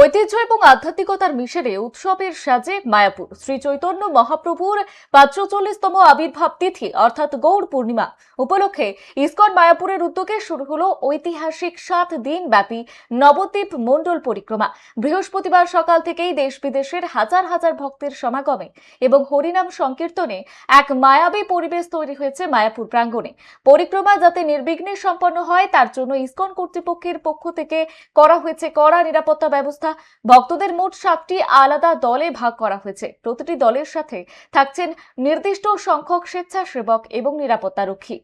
ঐতিহ্য এবং আধ্যাত্মিকতার মিশেলে উৎসবের সাজে মায়াপুর। শ্রী চৈতন্য মহাপ্রভুর পাঁচচল্লিশতম আবির্ভাব তিথি, অর্থাৎ গৌড় পূর্ণিমা, উপলক্ষে ইসকন মায়াপুরের উদ্যোগে শুরু হলো ঐতিহাসিক সাত দিন ব্যাপী নবদ্বীপ মণ্ডল পরিক্রমা। বৃহস্পতিবার সকাল থেকেই দেশ বিদেশের হাজার হাজার ভক্তের সমাগমে এবং হরিনাম সংকীর্তনে এক মায়াবী পরিবেশ তৈরি হয়েছে মায়াপুর প্রাঙ্গণে। পরিক্রমা যাতে নির্বিঘ্নে সম্পন্ন হয়, তার জন্য ইসকন কর্তৃপক্ষের পক্ষ থেকে করা হয়েছে কড়া নিরাপত্তা ব্যবস্থা অবস্থা। ভক্তদের মোট সাতটি আলাদা দলে ভাগ করা হয়েছে। প্রতিটি দলের সাথে থাকছেন নির্দিষ্ট সংখ্যক স্বেচ্ছাসেবক এবং নিরাপত্তারক্ষী।